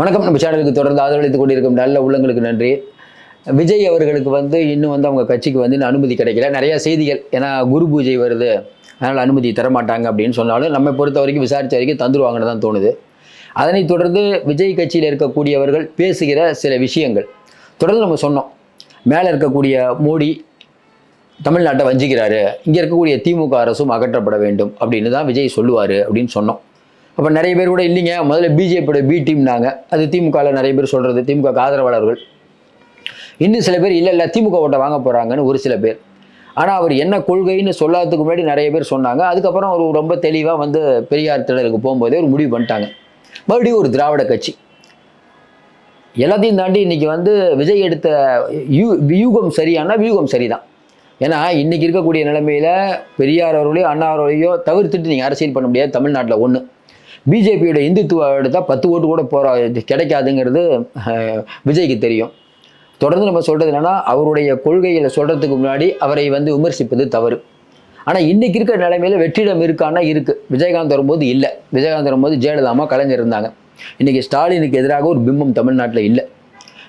வணக்கம். நம்ம சேனலுக்கு தொடர்ந்து ஆதரவளித்துக் கொண்டிருக்கும் நல்ல உள்ளங்களுக்கு நன்றி. விஜய் அவர்களுக்கு வந்து இன்னும் வந்து அவங்க கட்சிக்கு வந்து இன்னும் அனுமதி கிடைக்கல. நிறைய செய்திகள் ஏன்னா குரு பூஜை வருது. அதனால் அனுமதி தர மாட்டாங்க அப்படின்னு சொன்னாலும் நம்ம பொறுத்த வரைக்கும் விசாரித்த வரைக்கும் தந்துருவாங்கன்னு தான் தோணுது. அதனைத் தொடர்ந்து விஜய் கட்சியில் இருக்கக்கூடியவர்கள் பேசுகிற சில விஷயங்கள். தொடர்ந்து நம்ம சொன்னோம். மேலே இருக்கக்கூடிய மோடி தமிழ்நாட்டை வஞ்சிக்கிறாரு. இங்கே இருக்கக்கூடிய திமுக அரசும் அகற்றப்பட வேண்டும் அப்படின்னு தான் விஜய் சொல்லுவார் அப்படின்னு சொன்னோம். அப்போ நிறைய பேர் கூட இல்லைங்க. முதல்ல பிஜேபியோட பி டீம்னாங்க அது திமுகவில் நிறைய பேர் சொல்கிறது திமுக ஆதரவாளர்கள். இன்னும் சில பேர் இல்லை இல்லை திமுக ஓட்டை வாங்க போகிறாங்கன்னு ஒரு சில பேர். ஆனால் அவர் என்ன கொள்கைன்னு சொல்லாததுக்கு முன்னாடி நிறைய பேர் சொன்னாங்க. அதுக்கப்புறம் அவர் ரொம்ப தெளிவாக வந்து பெரியார் திடலுக்கு போகும்போதே ஒரு முடிவு பண்ணிட்டாங்க. மறுபடியும் ஒரு திராவிட கட்சி. எல்லாத்தையும் தாண்டி இன்றைக்கி வந்து விஜய் எடுத்த யூ வியூகம் சரியானா வியூகம் சரிதான். ஏன்னா இன்றைக்கி இருக்கக்கூடிய நிலைமையில் பெரியார் அவர்களையோ அண்ணா அவர்களையோ தவிர்த்துட்டு நீங்கள் அரசியல் பண்ண முடியாது தமிழ்நாட்டில் ஒன்று பிஜேபியோட இந்துத்துவ எடுத்தால் பத்து ஓட்டு கூட போகிற கிடைக்காதுங்கிறது விஜய்க்கு தெரியும். தொடர்ந்து நம்ம சொல்கிறது என்னென்னா அவருடைய கொள்கைகளை சொல்கிறதுக்கு முன்னாடி அவரை வந்து விமர்சிப்பது தவறு. ஆனால் இன்னைக்கு இருக்கிற நிலைமையில் வெற்றிடம் இருக்கான்னா இருக்குது விஜயகாந்த் வரும்போது இல்லை. விஜயகாந்த் வரும்போது ஜெயலலிதாமா கலைஞர் இருந்தாங்க. இன்னைக்கு ஸ்டாலினுக்கு எதிராக ஒரு பிம்பம் தமிழ்நாட்டில் இல்லை.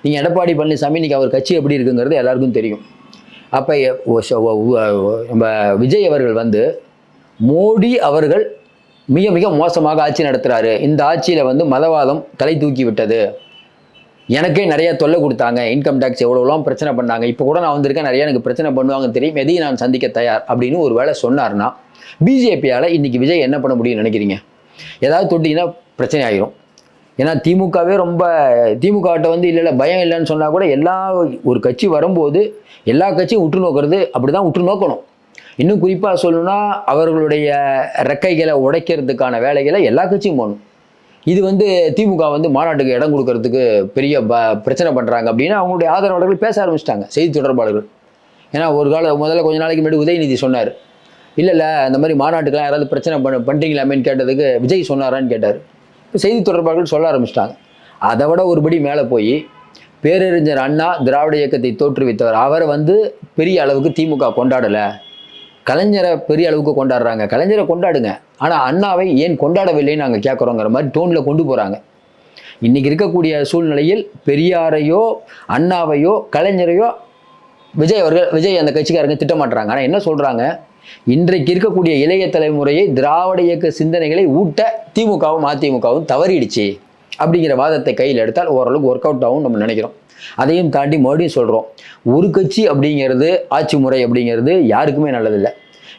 நீங்கள் எடப்பாடி பழனிசாமி இன்றைக்கி அவர் கட்சி எப்படி இருக்குங்கிறது எல்லாருக்கும் தெரியும். அப்போ நம்ம விஜய் அவர்கள் வந்து மோடி அவர்கள் மிக மிக மோசமாக ஆட்சி நடத்துகிறாரு இந்த ஆட்சியில் வந்து மதவாதம் தலை தூக்கி விட்டது. எனக்கே நிறைய தொல்லை கொடுத்தாங்க. இன்கம் டேக்ஸ் எவ்வளோலாம் பிரச்சனை பண்ணாங்க. இப்போ கூட நான் வந்திருக்கேன். நிறைய எனக்கு பிரச்சனை பண்ணுவாங்கன்னு தெரியும். எதையும் நான் சந்திக்க தயார் அப்படின்னு ஒரு வேளை சொன்னார்னா பிஜேபியால் இன்றைக்கி விஜய் என்ன பண்ண முடியும்னு நினைக்கிறீங்க? ஏதாவது தொட்டிங்கன்னா பிரச்சனை ஆகிரும் ஏன்னா திமுகவே ரொம்ப திமுகவிட்ட வந்து இல்லை இல்லை பயம் இல்லைன்னு சொன்னால் கூட எல்லா ஒரு கட்சி வரும்போது எல்லா கட்சியும் உற்று நோக்கிறது அப்படி தான் உற்று நோக்கணும். இன்னும் குறிப்பாக சொல்லணும்னா அவர்களுடைய ரெக்கைகளை உடைக்கிறதுக்கான வேலைகளை எல்லா கட்சியும் போகணும் இது வந்து திமுக வந்து மாநாட்டுக்கு இடம் கொடுக்கறதுக்கு பெரிய ப பிரச்சனை பண்ணுறாங்க அப்படின்னு அவங்களுடைய ஆதரவாளர்கள் பேச ஆரம்பிச்சிட்டாங்க செய்தி தொடர்பாளர்கள். ஏன்னா ஒரு கால முதல்ல கொஞ்ச நாளைக்கு முன்னாடி உதயநிதி சொன்னார். இல்லை இல்லை இந்த மாதிரி மாநாட்டுக்கெல்லாம் யாராவது பிரச்சனை பண்ண பண்ணுறீங்களாமேன்னு கேட்டதுக்கு விஜய் சொன்னாரான்னு கேட்டார். இப்போ செய்தி தொடர்பாளர்கள் சொல்ல ஆரம்பிச்சிட்டாங்க. அதை விட ஒருபடி மேலே போய் பேரறிஞர் அண்ணா திராவிட இயக்கத்தை தோற்றுவித்தவர். அவரை வந்து பெரிய அளவுக்கு திமுக கொண்டாடலை. கலைஞரை பெரிய அளவுக்கு கொண்டாடுறாங்க. கலைஞரை கொண்டாடுங்க. ஆனால் அண்ணாவை ஏன் கொண்டாடவில்லைன்னு நாங்கள் கேட்குறோங்கிற மாதிரி டோனில் கொண்டு போகிறாங்க இன்றைக்கி இருக்கக்கூடிய சூழ்நிலையில் பெரியாரையோ அண்ணாவையோ கலைஞரையோ விஜய் அவர்கள் விஜய் அந்த கட்சிக்காரங்க திட்டமாட்டுறாங்க. ஆனால் என்ன சொல்கிறாங்க இன்றைக்கு இருக்கக்கூடிய இளைய தலைமுறையை திராவிட இயக்க சிந்தனைகளை ஊட்ட திமுகவும் அதிமுகவும் தவறிடுச்சு. அப்படிங்கிற வாதத்தை கையில் எடுத்தால் ஓரளவுக்கு ஒர்க் அவுட் ஆகும் நம்ம நினைக்கிறோம். அதையும் தாண்டி மறுபடியும் சொல்கிறோம் ஒரு கட்சி அப்படிங்கிறது ஆட்சி முறை அப்படிங்கிறது யாருக்குமே நல்லதில்லை.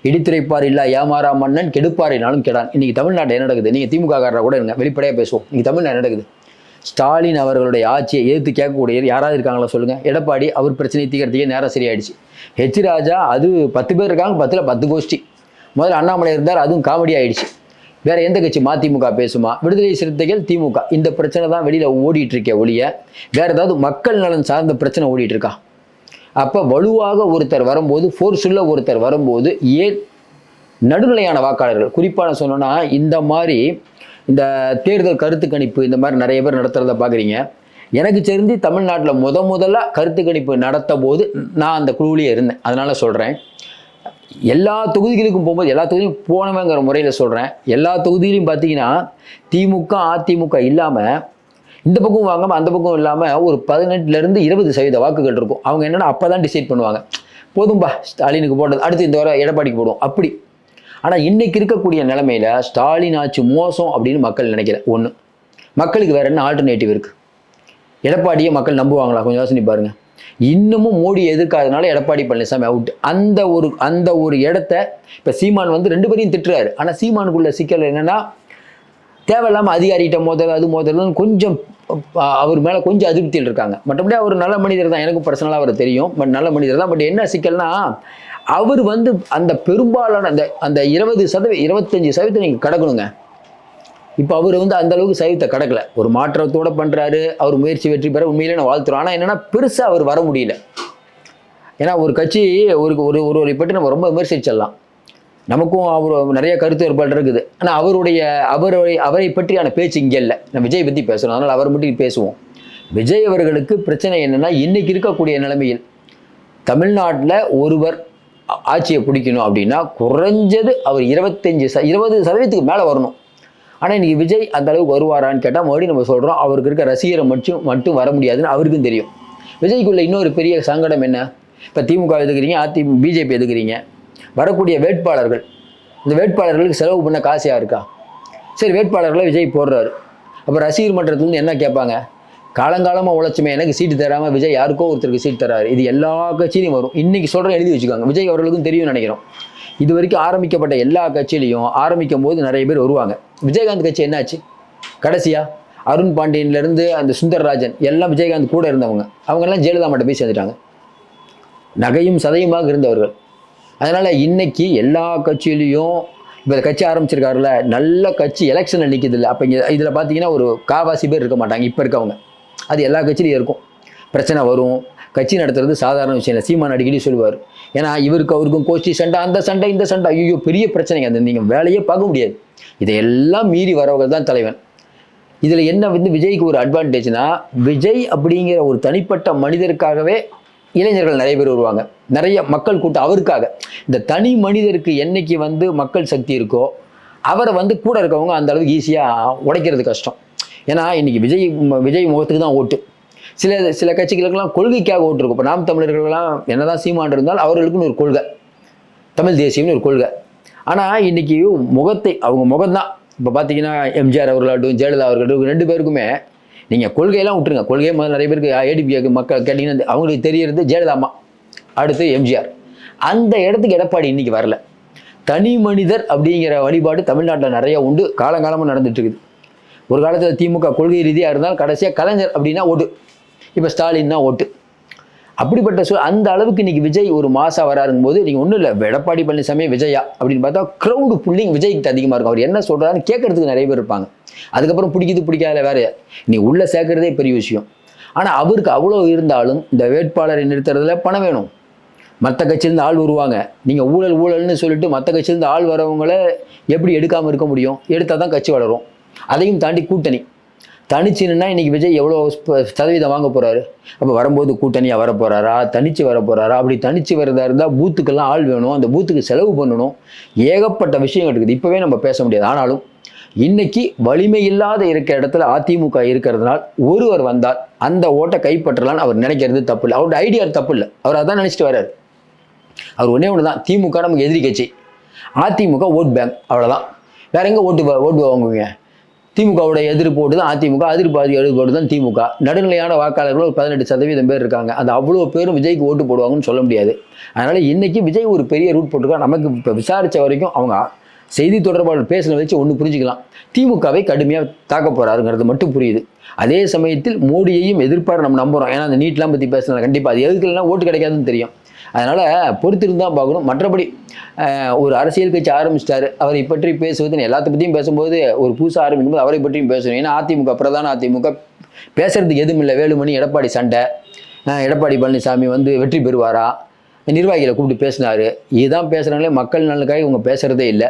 இடித்துரைப்பார் இல்லா ஏமாறா மன்னன் கெடுப்பாரினாலும் கெடான். இன்னைக்கு தமிழ்நாட்டில் என்ன நடக்குது? நீங்கள் திமுக காரரை கூட இருங்க வெளிப்படையாக பேசுவோம். இன்னைக்கு தமிழ்நாடு என்ன நடக்குது? ஸ்டாலின் அவர்களுடைய ஆட்சியை எதிர்த்து கேட்கக்கூடிய யாராவது இருக்காங்களா சொல்லுங்கள் எடப்பாடி அவர் பிரச்சனையை தீர்க்கறதுக்கே நேரம் சரியாயிடுச்சு. ஹெச் ராஜா அது பத்து பேர் இருக்காங்க பத்தில் பத்து கோஷ்டி. முதல்ல அண்ணாமலை இருந்தார் அதுவும் காமெடி ஆயிடுச்சு. வேற எந்த கட்சி மதிமுக பேசுமா? விடுதலை சிறுத்தைகள் திமுக. இந்த பிரச்சனை தான் வெளியில் ஓடிட்டு இருக்கே ஒழிய வேற ஏதாவது மக்கள் நலன் சார்ந்த பிரச்சனை ஓடிட்டு இருக்கா அப்போ வலுவாக ஒருத்தர் வரும்போது ஃபோர்ஸுள்ள ஒருத்தர் வரும்போது ஏன் நடுநிலையான வாக்காளர்கள்? குறிப்பாக நான் சொன்னோன்னா இந்த மாதிரி இந்த தேர்தல் கருத்து கணிப்பு இந்த மாதிரி நிறைய பேர் நடத்துகிறத பார்க்குறீங்க. எனக்கு தெரிஞ்சு தமிழ்நாட்டில் முத முதல்ல கருத்து கணிப்பு நடத்த போது நான் அந்த குழுவிலேயே இருந்தேன். அதனால சொல்கிறேன் எல்லா தொகுதிகளுக்கும் போகும்போது எல்லா தொகுதியும் போனவங்கிற முறையில் சொல்கிறேன் எல்லா தொகுதியிலையும் பார்த்தீங்கன்னா திமுக அதிமுக இல்லாமல் இந்த பக்கம் வாங்காமல் அந்த பக்கம் இல்லாமல் ஒரு பதினெட்டுலேருந்து இருபது சதவீத வாக்குகள் இருக்கும். அவங்க என்னென்னா அப்போ தான் டிசைட் பண்ணுவாங்க. போதும்பா ஸ்டாலினுக்கு போட்டது அடுத்து இந்த வர எடப்பாடிக்கு போடுவோம். அப்படி. ஆனால் இன்றைக்கி இருக்கக்கூடிய நிலமையில் ஸ்டாலின் ஆச்சு மோசம் அப்படின்னு மக்கள் நினைக்கிறேன் ஒன்று மக்களுக்கு வேற என்ன ஆல்டர்னேட்டிவ் இருக்குது எடப்பாடியை மக்கள் நம்புவாங்களா? கொஞ்சம் யோசனை பாருங்கள் இன்னமும் மோடி எதிர்க்காதனால எடப்பாடி பழனிசாமி அவுட் அந்த ஒரு அந்த ஒரு இடத்த இப்போ சீமான் வந்து ரெண்டு பேரையும் திட்டுறாரு. ஆனால் சீமானுக்குள்ள சிக்கல் என்னன்னா தேவையில்லாமல் அதிகாரிகிட்ட மோதல் அது மோதல்னு கொஞ்சம் அவர் மேலே கொஞ்சம் அதிருப்தியில் இருக்காங்க. மற்றபடி அவர் நல்ல மனிதர் தான். எனக்கும் பர்சனலாக அவர் தெரியும். பட் நல்ல மனிதர் தான். பட் என்ன சிக்கல்னா அவர் வந்து அந்த பெரும்பாலான அந்த அந்த இருபது சதவீதம் இருபத்தஞ்சி சதவீதம் நீங்கள் கடக்கணுங்க. இப்போ அவர் வந்து அந்த அளவுக்கு சைவத்தை கடக்கல. ஒரு மாற்றத்தோட பண்றாரு அவர் முயற்சி வெற்றி பெற உண்மையிலே நான் வாழ்த்துறோம். ஆனால் என்னன்னா பெருசாக அவர் வர முடியல. ஏன்னா ஒரு கட்சி ஒரு ஒரு ஒருவரை பற்றி நம்ம ரொம்ப விமர்சிச்சிடலாம். நமக்கும் அவர் நிறைய கருத்து வேறுபாடு இருக்குது. ஆனால் அவருடைய அவருடைய அவரை பற்றியான பேச்சு இங்கே இல்லை. நான் விஜய் பற்றி பேசுகிறோம் அதனால் அவர் மட்டும் பேசுவோம். விஜய் அவர்களுக்கு பிரச்சனை என்னன்னா இன்றைக்கி இருக்கக்கூடிய நிலைமையில் தமிழ்நாட்டில் ஒருவர் ஆட்சியை பிடிக்கணும் அப்படின்னா குறைஞ்சது அவர் இருபத்தஞ்சு ச இருபது சதவீதத்துக்கு மேலே வரணும். ஆனால் இன்றைக்கி விஜய் அந்த அளவுக்கு வருவாரான்னு கேட்டால் மறுபடியும் நம்ம சொல்கிறோம் அவருக்கு இருக்க ரசிகரை மட்டும் மட்டும் வர முடியாதுன்னு அவருக்கும் தெரியும். விஜய்க்குள்ள இன்னொரு பெரிய சங்கடம் என்ன? இப்போ திமுக எதுக்குறீங்க? அதி பிஜேபி எதுக்குறீங்க? வரக்கூடிய வேட்பாளர்கள். இந்த வேட்பாளர்களுக்கு செலவு பண்ண காசியாக இருக்கா சரி வேட்பாளர்களை விஜய் போடுறாரு. அப்போ ரசிகர் மன்றத்துலேருந்து என்ன கேட்பாங்க? காலங்காலமாக உழைச்சுமே எனக்கு சீட்டு தராமல் விஜய் யாருக்கோ ஒருத்தருக்கு சீட் தராரு. இது எல்லா கட்சியிலையும் வரும். இன்னைக்கு சொல்கிறேன் எழுதி வச்சுக்கோங்க. விஜய் அவர்களுக்கும் தெரியும் நினைக்கிறோம். இது வரைக்கும் ஆரம்பிக்கப்பட்ட எல்லா கட்சியிலையும் ஆரம்பிக்கும் போது நிறைய பேர் வருவாங்க. விஜயகாந்த் கட்சி என்னாச்சு? கடைசியா? அருண் பாண்டியன்லேருந்து அந்த சுந்தரராஜன் எல்லாம் விஜயகாந்த் கூட இருந்தவங்க. அவங்கெல்லாம் ஜெயலலிதா மட்டும் போய் சேர்ந்துட்டாங்க. நகையும் சதையுமாக இருந்தவர்கள். அதனால் இன்னைக்கு எல்லா கட்சியிலையும் இப்போ கட்சி ஆரம்பிச்சிருக்காருல நல்ல கட்சி எலெக்ஷனில் நிற்கிது இல்லை. அப்போ இங்கே இதில் பார்த்தீங்கன்னா ஒரு காவாசி பேர் இருக்க மாட்டாங்க. இப்போ இருக்கவங்க. அது எல்லா கட்சியிலையும் இருக்கும். பிரச்சனை வரும். கட்சி நடத்துறது சாதாரண விஷயம் இல்லை. சீமான் அடிக்கடி சொல்லுவார். ஏன்னா இவருக்கு அவருக்கும் கோஷ்டி சண்டை அந்த சண்டை இந்த சண்டை. ஐயோ பெரிய பிரச்சனைங்க. அந்த நீங்கள் வேலையே பார்க்க முடியாது. இதையெல்லாம் மீறி வரவர்கள் தான் தலைவன். இதில் என்ன வந்து விஜய்க்கு ஒரு அட்வான்டேஜ்னா விஜய் அப்படிங்கிற ஒரு தனிப்பட்ட மனிதருக்காகவே இளைஞர்கள் நிறைய பேர் வருவாங்க. நிறைய மக்கள் கூட்டம் அவருக்காக. இந்த தனி மனிதருக்கு என்னைக்கு வந்து மக்கள் சக்தி இருக்கோ அவரை வந்து கூட இருக்கவங்க அந்த அளவுக்கு ஈஸியாக உடைக்கிறது கஷ்டம். ஏன்னா இன்றைக்கி விஜய் விஜய் முகத்துக்கு தான் ஓட்டு. சில சில கட்சிகளுக்கெல்லாம் கொள்கைக்காக ஓட்டு இருக்கும். இப்போ நாம் தமிழர்கள்லாம் என்னதான் சீமான் இருந்தால் அவர்களுக்குன்னு ஒரு கொள்கை. தமிழ் தேசியம்னு ஒரு கொள்கை. ஆனால் இன்னைக்கு முகத்தை அவங்க முகம்தான் இப்போ பார்த்தீங்கன்னா எம்ஜிஆர் அவர்களாகட்டும் ஜெயலலிதா அவர்களாகட்டும் ரெண்டு பேருக்குமே நீங்கள் கொள்கையெல்லாம் விட்டுருங்க. கொள்கையை முதல்ல நிறைய பேருக்கு ஏடிபி மக்கள் கேட்டிங்கன்னா அவங்களுக்கு தெரியறது ஜெயலலிதாமா அடுத்து எம்ஜிஆர். அந்த இடத்துக்கு எடப்பாடி இன்றைக்கி வரல. தனி மனிதர் அப்படிங்கிற வழிபாடு தமிழ்நாட்டில் நிறையா உண்டு. காலங்காலமாக நடந்துட்டு இருக்குது. ஒரு காலத்தில் திமுக கொள்கை ரீதியாக இருந்தால் கடைசியாக கலைஞர் அப்படின்னா ஓட்டு. இப்போ ஸ்டாலின் தான் ஓட்டு. அப்படிப்பட்ட சூழ் அந்த அளவுக்கு இன்னைக்கு விஜய் ஒரு மாதம் வராருங்கும் போது நீங்கள் ஒன்றும் இல்லை எடப்பாடி பழனிசாமி விஜயா அப்படின்னு பார்த்தா க்ரௌடு புள்ளிங் விஜய்க்கு அதிகமாக இருக்கும். அவர் என்ன சொல்கிறாருன்னு கேட்கறதுக்கு நிறைய பேர் இருப்பாங்க. அதுக்கப்புறம் பிடிக்குது பிடிக்காத வேற. நீ உள்ளே சேர்க்கறதே பெரிய விஷயம். ஆனால் அவருக்கு அவ்வளோ இருந்தாலும் இந்த வேட்பாளரை நிறுத்துறதுல பணம் வேணும். மற்ற கட்சியிலேருந்து ஆள் வருவாங்க. நீங்கள் ஊழல் ஊழல்னு சொல்லிட்டு மற்ற கட்சியிலேருந்து ஆள் வரவங்களை எப்படி எடுக்காமல் இருக்க முடியும்? எடுத்தால் தான் கட்சி வளரும். அதையும் தாண்டி கூட்டணி. தனிச்சுன்னா இன்னைக்கு விஜய் எவ்வளோ சதவீதம் வாங்க போறாரு? அப்போ வரும்போது கூட்டணியாக வர போறாரா? தனிச்சு வர போறாரா? அப்படி தனிச்சு வரதா இருந்தால் பூத்துக்கெல்லாம் ஆள் வேணும். அந்த பூத்துக்கு செலவு பண்ணணும். ஏகப்பட்ட விஷயங்கள் இருக்குது. இப்போவே நம்ம பேச முடியாது. ஆனாலும் இன்னைக்கு வலிமை இல்லாத இருக்கிற இடத்துல அதிமுக இருக்கிறதுனால் ஒருவர் வந்தால் அந்த ஓட்டை கைப்பற்றலான்னு அவர் நினைக்கிறது தப்பு இல்லை அவரோட ஐடியா தப்பு இல்லை அவர் அதான் நினச்சிட்டு வர்றாரு. அவர் ஒன்றே ஒன்று தான். திமுக நமக்கு எதிரி கட்சி. அதிமுக ஓட் பேங்க் அவ்வளோதான் வேற எங்கே ஓட்டு ஓட்டு வாங்குவீங்க? திமுகவோட எதிர்ப்பு ஓட்டு தான் அதிமுக எதிர்பாதி எதிர்ப்பு ஓட்டு தான் திமுக. நடுநிலையான வாக்காளர்கள் ஒரு பதினெட்டு சதவீதம் பேர் இருக்காங்க. அந்த அவ்வளோ பேரும் விஜய்க்கு ஓட்டு போடுவாங்கன்னு சொல்ல முடியாது. அதனால் இன்றைக்கி விஜய் ஒரு பெரிய ரூட் போட்டிருக்கா நமக்கு இப்போ விசாரித்த வரைக்கும் அவங்க செய்தி தொடர்பாளர் பேசுனதை வச்சு ஒன்று புரிஞ்சுக்கலாம். திமுகவை கடுமையாக தாக்க போகிறாருங்கிறது மட்டும் புரியுது. அதே சமயத்தில் மோடியையும் எதிர்ப்பார் நம்ம நம்புறோம். ஏன்னா அந்த நீட்லாம் பற்றி பேசுனாங்க கண்டிப்பாக அது எதுக்குலாம் ஓட்டு கிடைக்காதுன்னு தெரியும். அதனால் பொறுத்திருந்து தான் பார்க்கணும். மற்றபடி ஒரு அரசியல் கட்சி ஆரம்பிச்சிட்டாரு. அவரை பற்றி பேசுவது எல்லாத்த பற்றியும் பேசும்போது ஒரு புதுசாக ஆரம்பிக்கும்போது அவரை பற்றியும் பேசணும். ஏன்னா அதிமுக பிரதான அதிமுக பேசுறதுக்கு எதுவும் இல்லை. வேலுமணி எடப்பாடி சண்டை. எடப்பாடி பழனிசாமி வந்து வெற்றி பெறுவாரா? நிர்வாகிகளை கூப்பிட்டு பேசினாரு. இதுதான் பேசுகிறாங்களே மக்கள் நலனுக்காக இவங்க பேசுகிறதே இல்லை.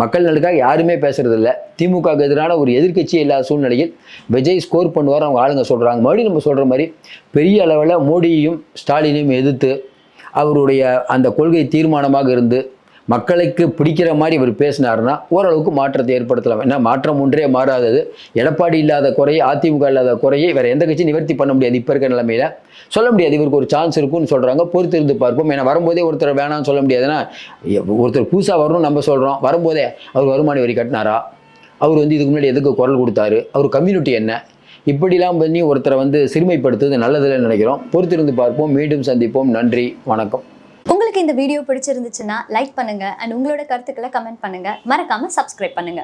மக்கள் நலனுக்காக யாருமே பேசுறது இல்லை. திமுகவுக்கு எதிரான ஒரு எதிர்கட்சியே இல்லாத சூழ்நிலையில் விஜய் ஸ்கோர் பண்ணுவார் அவங்க ஆளுங்க சொல்கிறாங்க மறுபடியும் நம்ம சொல்கிற மாதிரி பெரிய அளவில் மோடியையும் ஸ்டாலினையும் எதிர்த்து அவருடைய அந்த கொள்கை தீர்மானமாக இருந்து மக்களுக்கு பிடிக்கிற மாதிரி இவர் பேசினார்னா ஓரளவுக்கு மாற்றத்தை ஏற்படுத்தலாம். ஏன்னா மாற்றம் ஒன்றே மாறாதது. எடப்பாடி இல்லாத குறையை அதிமுக இல்லாத குறையை வேறு எந்த கட்சியும் நிவர்த்தி பண்ண முடியாது இப்போ இருக்கிற நிலைமையில. சொல்ல முடியாது இவருக்கு ஒரு சான்ஸ் இருக்கும்னு சொல்கிறாங்க பொறுத்து இருந்து பார்ப்போம். ஏன்னா வரும்போதே ஒருத்தர் வேணாம்னு சொல்ல முடியாதுன்னா ஒருத்தர் புதுசாக வரணும்னு நம்ம சொல்கிறோம் வரும்போதே அவர் வருமான வரி கட்டினாரா? அவர் வந்து இதுக்கு முன்னாடி எதுக்கு குரல் கொடுத்தாரு? அவர் கம்யூனிட்டி என்ன? இப்படிலாம் பண்ணி ஒருத்தரை வந்து சிறுமைப்படுத்துவது நல்லதில் நினைக்கிறோம். பொறுத்திருந்து பார்ப்போம். மீண்டும் சந்திப்போம். நன்றி. வணக்கம். உங்களுக்கு இந்த வீடியோ பிடிச்சிருந்துச்சுன்னா லைக் பண்ணுங்க. அண்ட் உங்களோட கருத்துக்களை கமெண்ட் பண்ணுங்க. மறக்காம சப்ஸ்கிரைப் பண்ணுங்க.